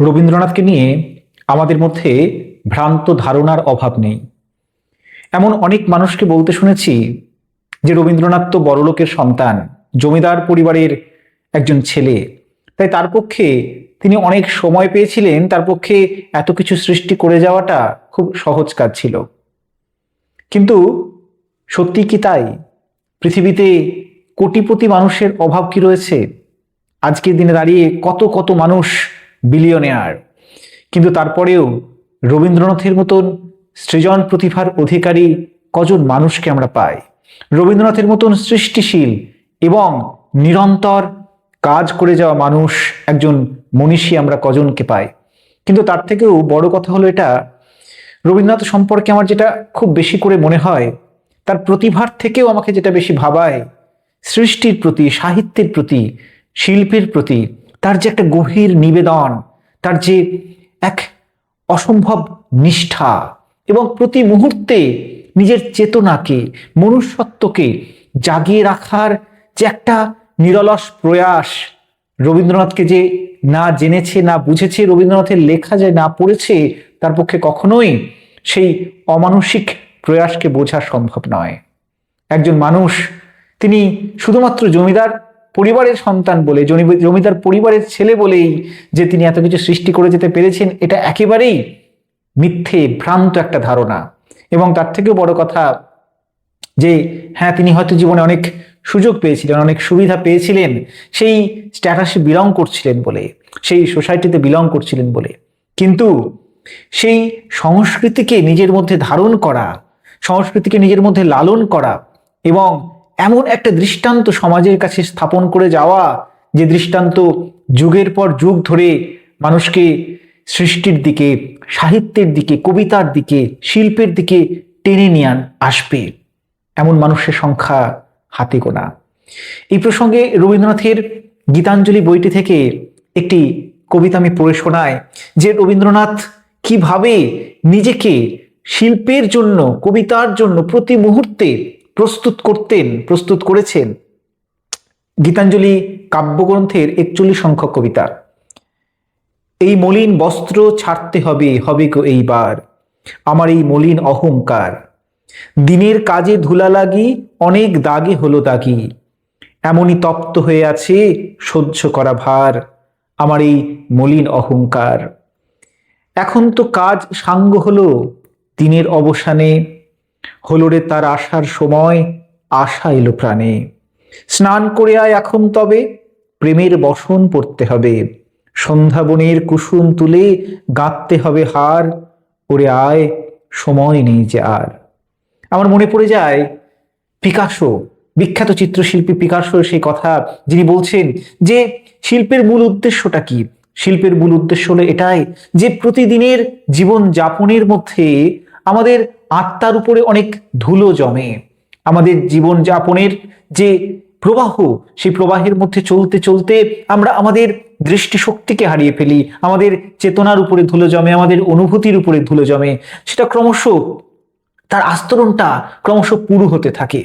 রবীন্দ্রনাথকে নিয়ে আমাদের মধ্যে ভ্রান্ত ধারণার অভাব নেই। এমন অনেক মানুষকে বলতে শুনেছি যে রবীন্দ্রনাথ তো বড়লোকের সন্তান, জমিদার পরিবারের একজন ছেলে। তাই তার পক্ষে তিনি অনেক সময় পেয়েছিলেন, তার পক্ষে এত কিছু সৃষ্টি করে যাওয়াটা খুব সহজ কাজ ছিল। কিন্তু সত্যি কি তাই? পৃথিবীতে কোটিপতি মানুষের অভাব কি রয়েছে? আজকের দিনে দাঁড়িয়ে কত কত মানুষ বিলিয়নেয়ার। কিন্তু তারপরেও রবীন্দ্রনাথের মতন সৃজন প্রতিভার অধিকারী কজন মানুষকে আমরা পাই? রবীন্দ্রনাথের মতন সৃষ্টিশীল এবং নিরন্তর কাজ করে যাওয়া মানুষ একজন মনীষী আমরা কজনকে পাই? কিন্তু তার থেকেও বড় কথা হলো এটা, রবীন্দ্রনাথ সম্পর্কে আমার যেটা খুব বেশি করে মনে হয়, তার প্রতিভার থেকেও আমাকে যেটা বেশি ভাবায়, সৃষ্টির প্রতি, সাহিত্যের প্রতি, শিল্পের প্রতি তার যে একটা গভীর নিবেদন, তার যে এক অসম্ভব নিষ্ঠা এবং প্রতি মুহূর্তে নিজের চেতনাকে, মনুষ্যত্বকে জাগিয়ে রাখার যে একটা নিরলস প্রয়াস, রবীন্দ্রনাথকে যে না জেনেছে, না বুঝেছে, রবীন্দ্রনাথের লেখা যে না পড়েছে, তার পক্ষে কখনোই সেই অমানসিক প্রয়াসকে বোঝা সম্ভব নয়। একজন মানুষ, তিনি শুধুমাত্র জমিদার পরিবারের সন্তান বলে জমিদার পরিবারের ছেলে বলেই যে তিনি এত কিছু সৃষ্টি করে যেতে পেরেছেন, এটা একেবারেই মিথ্যে, ভ্রান্ত একটা ধারণা। এবং তার থেকেও বড় কথা যে হ্যাঁ তিনি হয়তো জীবনে অনেক সুযোগ পেয়েছিলেন, অনেক সুবিধা পেয়েছিলেন, সেই স্ট্যাটাসে বিলং করছিলেন বলে, সেই সোসাইটিতে বিলং করছিলেন বলে। কিন্তু সেই সংস্কৃতিকে নিজের মধ্যে ধারণ করা, সংস্কৃতিকে নিজের মধ্যে লালন করা এবং এমন একটা দৃষ্টান্ত সমাজের কাছে স্থাপন করে যাওয়া, যে দৃষ্টান্ত যুগের পর যুগ ধরে মানুষকে সৃষ্টির দিকে, সাহিত্যের দিকে, কবিতার দিকে, শিল্পের দিকে টেনে নিয়ে আসবে। এমন মানুষের সংখ্যা হাতে গোনা। এই প্রসঙ্গে রবীন্দ্রনাথের গীতাঞ্জলি বইটি থেকে একটি কবিতা আমি পড়ে শোনায় যে রবীন্দ্রনাথ কীভাবে নিজেকে শিল্পের জন্য, কবিতার জন্য প্রতি মুহূর্তে প্রস্তুত করতেন, প্রস্তুত করেছেন। গীতাঞ্জলি কাব্যগ্রন্থের একচল্লিশ সংখ্যক কবিতা। এই মলিন বস্ত্র ছাড়তে হবে হবে গো এইবার। আমার এই মলিন অহংকার। দিনের কাজে ধুলা লাগি, অনেক দাগে হলো দাগি। এমনই তপ্ত হয়ে আছে সহ্য করা ভার, আমার এই মলিন অহংকার। এখন তো কাজ সাঙ্গ হলো, দিনের অবসানে হলো রে তার আসার সময় আশা এলো প্রাণে। স্নান করে আয় এখন তবে প্রেমের বসন পড়তে হবে। সন্ধ্যাবনের কুসুম তুলে গাঁথতে হবে হার ওরে আয়, সময় নেই যে আর। আমার মনে পড়ে যায়, পিকাসো, বিখ্যাত চিত্রশিল্পী পিকাসোর সেই কথা যিনি বলছেন যে শিল্পের মূল উদ্দেশ্যটা কি? শিল্পের মূল উদ্দেশ্য হলো এটাই যে প্রতিদিনের জীবন যাপনের মধ্যে আমাদের আত্মার উপরে অনেক ধুলো জমে। আমাদের জীবন যাপনের যে প্রবাহ, সেই প্রবাহের মধ্যে চলতে চলতে আমরা আমাদের দৃষ্টিশক্তিকে হারিয়ে ফেলি। আমাদের চেতনার উপরে ধুলো জমে, আমাদের অনুভূতির উপরে ধুলো জমে। সেটা ক্রমশ তার আস্তরণটা ক্রমশ পুরু হতে থাকে।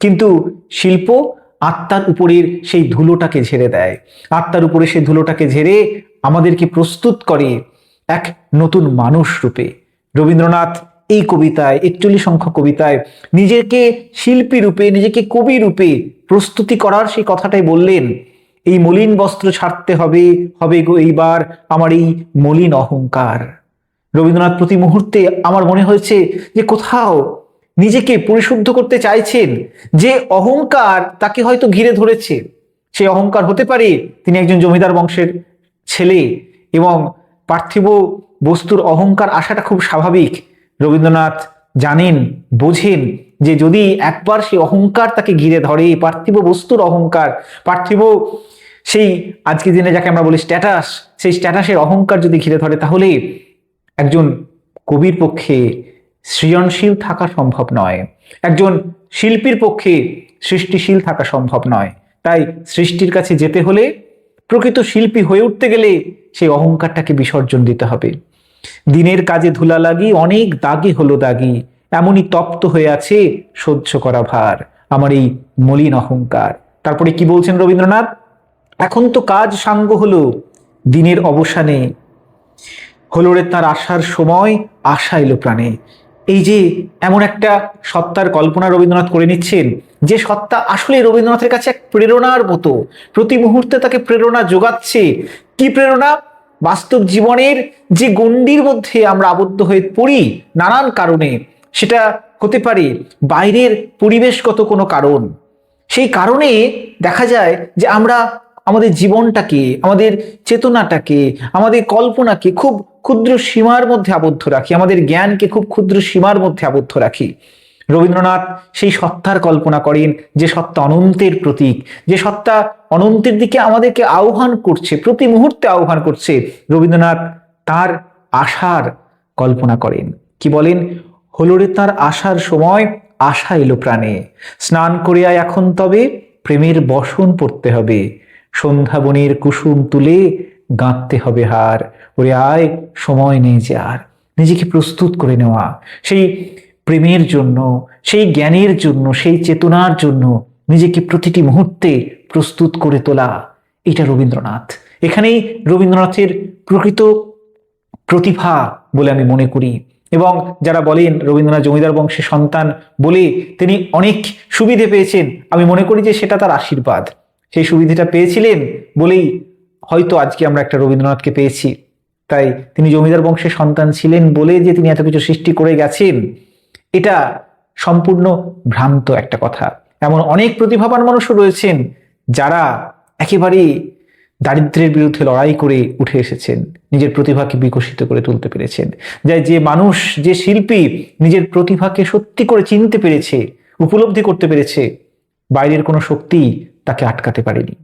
কিন্তু শিল্প আত্মার উপরের সেই ধুলোটাকে ঝেড়ে দেয়। আত্মার উপরে সেই ধুলোটাকে ঝেড়ে আমাদেরকে প্রস্তুত করে এক নতুন মানুষ রূপে। রবীন্দ্রনাথ এই কবিতায়, একচল্লিশ সংখ্যক কবিতায় নিজেকে শিল্পী রূপে, নিজেকে কবি রূপে প্রস্তুতি করার সেই কথাটাই বললেন, এই মলিন বস্ত্র ছাড়তে হবে হবে গো এইবার আমার এই মলিন অহংকার। রবীন্দ্রনাথ প্রতি মুহূর্তে আমার মনে হয়েছে যে কোথাও নিজেকে পরিশুদ্ধ করতে চাইছেন, যে অহংকার তাকে হয়তো ঘিরে ধরেছে। সেই অহংকার হতে পারে তিনি একজন জমিদার বংশের ছেলে এবং পার্থিব বস্তুর অহংকার আসাটা খুব স্বাভাবিক। রবীন্দ্রনাথ জানেন, বোঝেন যে যদি একবার সেই অহংকার তাকে ঘিরে ধরে, পার্থিব বস্তুর অহংকার, পার্থিব সেই আজকের দিনে যাকে আমরা বলি স্ট্যাটাস সেই স্ট্যাটাসের অহংকার যদি ঘিরে ধরে, তাহলে একজন কবির পক্ষে সৃজনশীল থাকা সম্ভব নয়। একজন শিল্পীর পক্ষে সৃষ্টিশীল থাকা সম্ভব নয়। তাই সৃষ্টির কাছে যেতে হলে প্রকৃত শিল্পী হয়ে উঠতে গেলে সেই অহংকারটাকে বিসর্জন দিতে হবে। দিনের কাজে ধুলা লাগি, অনেক দাগে হলো দাগি, এমনই তপ্ত হয়ে আছে সহ্য করা ভার, আমার এই মলিন অহংকার। তারপরে কি বলছেন রবীন্দ্রনাথ? এখন তো কাজ সাঙ্গ হলো, দিনের অবসানে। হলোরে তার আসার সময়, আশা এলো প্রাণে। এই যে এমন একটা সত্তার কল্পনা রবীন্দ্রনাথ করে নিচ্ছেন, যে সত্তা আসলে রবীন্দ্রনাথের কাছে এক প্রেরণার মতো। প্রতি মুহূর্তে তাকে প্রেরণা যোগাচ্ছে। কি প্রেরণা? বাস্তব জীবনের যে গণ্ডির মধ্যে আমরা আবদ্ধ হয়ে পড়ি নানান কারণে, সেটা হতে পারে বাইরের পরিবেশগত কোনো কারণ। সেই কারণে দেখা যায় যে আমরা আমাদের জীবনটাকে, আমাদের চেতনাটাকে, আমাদের কল্পনাকে খুব ক্ষুদ্র সীমার মধ্যে আবদ্ধ রাখি, আমাদের জ্ঞানকে খুব ক্ষুদ্র সীমার মধ্যে আবদ্ধ রাখি। রবীন্দ্রনাথ সেই সত্তার কল্পনা করেন, যে সত্তা অনন্তের প্রতীক, যে সত্তা অনন্তের দিকে আমাদেরকে আহ্বান করছে, প্রতি মুহূর্তে আহ্বান করছে, রবীন্দ্রনাথ তার আশার কল্পনা করেন। কি বলেন? হলোরে তার আসার সময়, আশা এলো প্রাণে। স্নান করিয়া এখন তবে প্রেমের বসন পড়তে হবে। সন্ধ্যাবনের কুসুম তুলে গাঁথতে হবে হার। ওরে আয়, সময় নেই যে আর। নিজেকে প্রস্তুত করে নেওয়া। সেই প্রেমের জন্য, সেই জ্ঞানের জন্য, সেই চেতনার জন্য নিজেকে প্রতিটি মুহূর্তে প্রস্তুত করে তোলা। এটা রবীন্দ্রনাথ। এখানেই রবীন্দ্রনাথের প্রকৃত প্রতিভা বলে আমি মনে করি। এবং যারা বলেন রবীন্দ্রনাথ জমিদার বংশের সন্তান বলে তিনি অনেক সুবিধে পেয়েছেন, আমি মনে করি যে সেটা তার আশীর্বাদ। সেই সুবিধেটা পেয়েছিলেন বলেই হয়তো আজকে আমরা একটা রবীন্দ্রনাথকে পেয়েছি। তাই তিনি জমিদার বংশের সন্তান ছিলেন বলে যে তিনি এত কিছু সৃষ্টি করে গেছেন এটা সম্পূর্ণ ভ্রান্ত একটা কথা। এমন অনেক প্রতিভাবান মানুষও রয়েছেন যারা একেবারে দারিদ্র্যের বিরুদ্ধে লড়াই করে উঠে এসেছেন, নিজের প্রতিভাকে বিকশিত করে তুলতে পেরেছেন। যাই যে মানুষ, যে শিল্পী নিজের প্রতিভাকে সত্যি করে চিনতে পেরেছে, উপলব্ধি করতে পেরেছে, বাইরের কোনো শক্তি তাকে আটকাতে পারেনি।